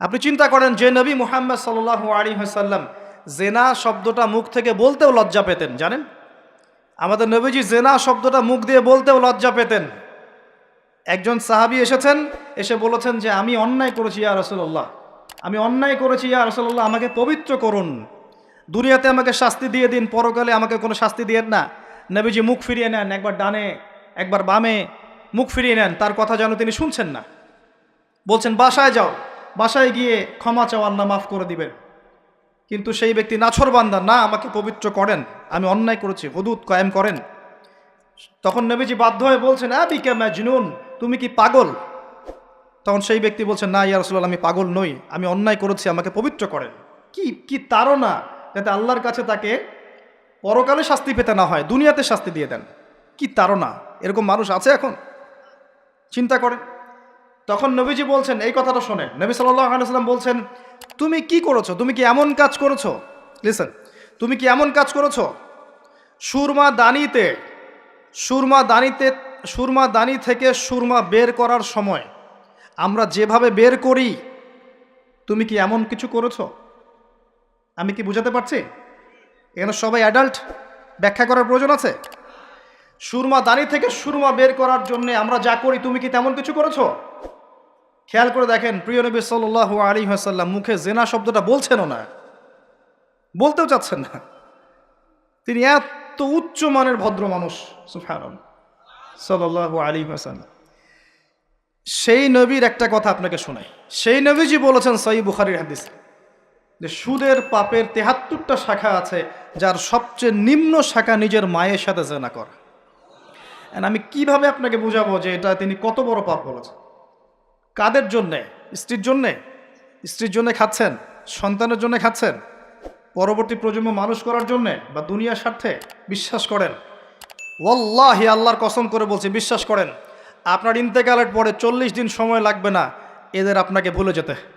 আপনি চিন্তা করেন, যে নবী মুহাম্মদ সাল্লাহ আলী হাসাল্লাম জেনা শব্দটা মুখ থেকে বলতেও লজ্জা পেতেন, জানেন? আমাদের নবীজি জেনা শব্দটা মুখ দিয়ে বলতেও লজ্জা পেতেন। একজন সাহাবি এসেছেন, এসে বলেছেন যে, আমি অন্যায় করেছি, ইয়া রসল্লাহ আমি অন্যায় করেছি, ইয়া রসল্লাহ আমাকে পবিত্র করুন। দুনিয়াতে আমাকে শাস্তি দিয়ে দিন, পরকালে আমাকে কোনো শাস্তি দিয়েন না। নবীজি মুখ ফিরিয়ে নেন, একবার ডানে, একবার বামে মুখ ফিরিয়ে নেন, তার কথা যেন তিনি শুনছেন না। বলছেন, বাসায় যাও। বাসায় গিয়ে ক্ষমা চাও আল্লাহ মাফ করে দিবেন। কিন্তু সেই ব্যক্তি নাছর বান্দা, না, আমাকে পবিত্র করেন, আমি অন্যায় করেছি, হদুদ কায়েম করেন। তখন নবীজি বাধ্য হয়ে বলছেন আবি কে ম্যাজনুন তুমি কি পাগল? তখন সেই ব্যক্তি বলছেন, না, ইয়া রসুল্লাহ আমি পাগল নই, আমি অন্যায় করেছি, আমাকে পবিত্র করেন। কি কি তারও না যাতে আল্লাহর কাছে তাকে পরকালে শাস্তি পেতে না হয়, দুনিয়াতে শাস্তি দিয়ে দেন। কি তারও না এরকম মানুষ আছে এখন? চিন্তা করে তখন নবীজি বলছেন, এই কথাটা শোনেন। নবী সাল্লাহ আলাইসাল্লাম বলছেন, তুমি কি করেছ? তুমি কি এমন কাজ করেছ? লিসেন তুমি কি এমন কাজ করেছ? সুরমা দানিতে সুরমা দানিতে, সুরমা দানি থেকে সুরমা বের করার সময় আমরা যেভাবে বের করি, তুমি কি এমন কিছু করেছ? আমি কি বুঝাতে পারছি? এখানে সবাই অ্যাডাল্ট ব্যাখ্যা করার প্রয়োজন আছে? সুরমা দানি থেকে সুরমা বের করার জন্য আমরা যা করি, তুমি কি তেমন কিছু করেছ? খেয়াল করে দেখেন, প্রিয় নবী সাল্লাহ আলী হাসাল্লাম মুখে জেনা শব্দটা বলছেনও না। বলতেও চাচ্ছেন না। তিনি এত উচ্চ মানের ভদ্র মানুষ সুফান সাল্লাহ আলী সেই নবীর একটা কথা আপনাকে শোনাই। সেই নবীজি বলেছেন সই বুখারির হাদিস যে সুদের পাপের তেহাত্তরটা শাখা আছে, যার সবচেয়ে নিম্ন শাখা নিজের মায়ের সাথে জেনা করা। আমি কীভাবে আপনাকে বুঝাবো যে এটা তিনি কত বড় পাপ বলেছেন? কাদের জন্যে? স্ত্রীর জন্যে? স্ত্রীর জন্যে খাচ্ছেন? সন্তানের জন্য খাচ্ছেন? পরবর্তী প্রজন্ম মানুষ করার জন্যে বা দুনিয়ার স্বার্থে বিশ্বাস করেন? ওল্লাহি আল্লাহর কসম করে বলছি, বিশ্বাস করেন। আপনার ইন্তেকালের পরে চল্লিশ দিন সময় লাগবে না, এদের আপনাকে ভুলে যেতে।